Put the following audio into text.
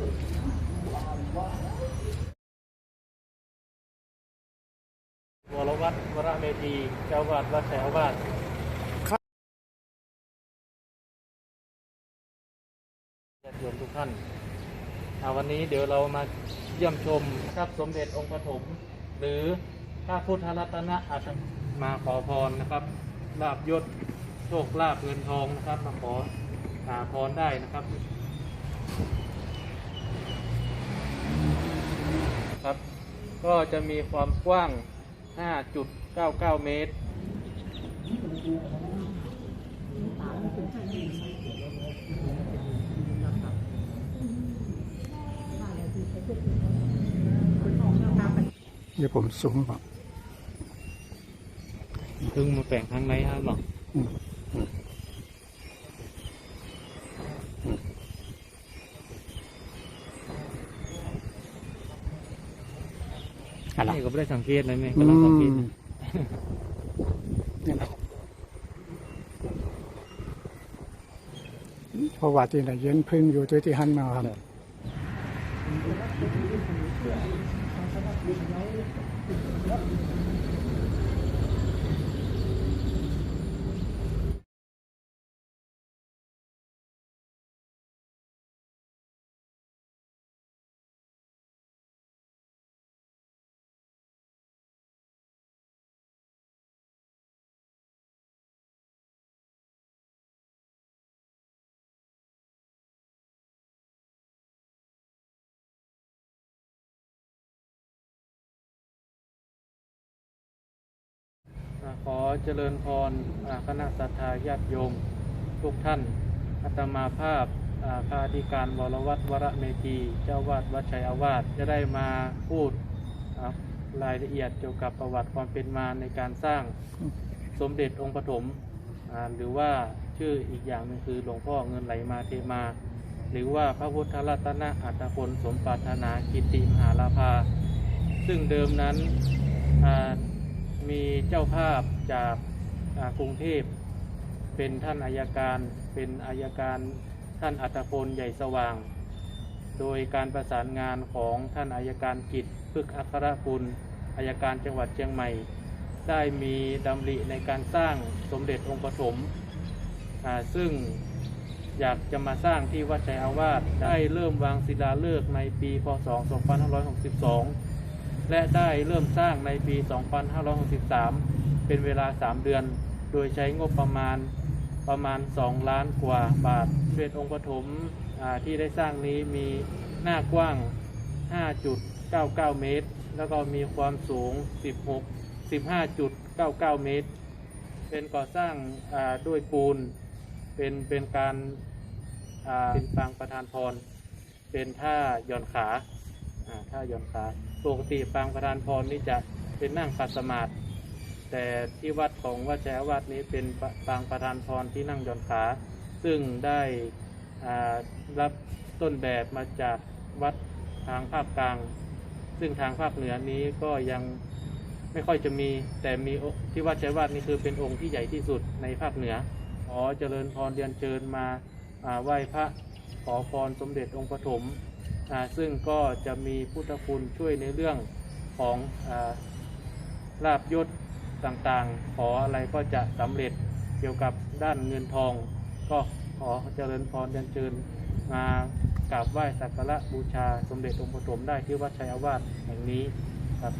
วรวัตรวรเมธีเจ้าวาดวัดแถวบ้านญาติโยมทุกท่านาวันนี้เดี๋ยวเรามาเยี่ยมชมนะครับสมเด็จองค์ปฐมหรือพระพุทธรัตนอาตมาขอพรนะครับลาบยศโชคลาบเงินทองนะครับมาขออาพรได้นะครับ ครับ ก็จะมีความกว้าง 5.99 เมตร เดี๋ยวผมสูงกว่าเพิ่งมาแปลงข้างในครับหรออื อะไรนี่ก็ไม่ได้สังเกตเลยไหมอืกำลังสังเกตมนะนี่แหละเพราะว่าที่ไหนเย็นพึ่งอยู่ตัวที่หันมาครับ ขอเจริญพรอาคณะสัตยาญาติโยม ทุกท่านอาตมาภาพาข้าธิการวรวัตรวรเมธีเจ้าวาดวัดชัยอาวาสจะได้มาพูดรายละเอียดเกี่ยวกับประวัติความเป็นมาในการสร้างสมเด็จองค์ปฐมหรือว่าชื่ออีกอย่างหนึงคือหลวงพ่อเงินไหลมาเทมา หรือว่าพระพุทธรัตนอัตพลสมปรารถนากิติมหาลาภา ซึ่งเดิมนั้นอ่า มีเจ้าภาพจากกรุงเทพ เป็นท่านอายการ เป็นอายการท่านอัตพลใหญ่สว่าง โดยการประสานงานของท่านอายการกิจพึกษ์อัครคุณอายการจังหวัดเชียงใหม่ ได้มีดำริในการสร้างสมเด็จองค์ปฐมซึ่งอยากจะมาสร้างที่วัดชัยอาวาสได้เริ่มวางศิลาฤกษ์ในปีพศ 2562 และได้เริ่มสร้างในปี 2563 เป็นเวลา 3 เดือน โดยใช้งบประมาณประมาณ 2 ล้านกว่าบาทเด็จองค์ปฐมที่ได้สร้างนี้มีหน้ากว้าง 5.99 เมตร แล้วก็มีความสูง 16 15.99 เมตร เป็นก่อสร้างาด้วยปูน เป็นเป็นการาเป็นปางประธานพร เป็นท่าย่อนขา ท่าหย่อนขาปกติปางประธานพรนี่จะเป็นนั่งปัสมาธิแต่ที่วัดของวัดแจวัดนี้เป็นปางประธานพรที่นั่งหย่อนขา ซึ่งได้รับต้นแบบมาจากวัดทางภาคกลาง ซึ่งทางภาคเหนือนี้ก็ยังไม่ค่อยจะมีแต่มีที่วัดชัยวาดนี่คือเป็นองค์ที่ใหญ่ที่สุดในภาคเหนือขอเจริญพรเรียนเชิญมาไหว้พระขอพรสมเด็จองค์ปฐม ซึ่งก็จะมีพุทธคุณช่วยในเรื่องของอลาบยศต่างๆ ขออะไรก็จะสำเร็จเกี่ยวกับด้านเงินทอง ก็ขอเจริญพรเรียนเชิญมากราบไหว้สักการะบูชาสมเด็จองค์ปฐมได้ที่วัดชัยอาวาสแห่งนี้ครับ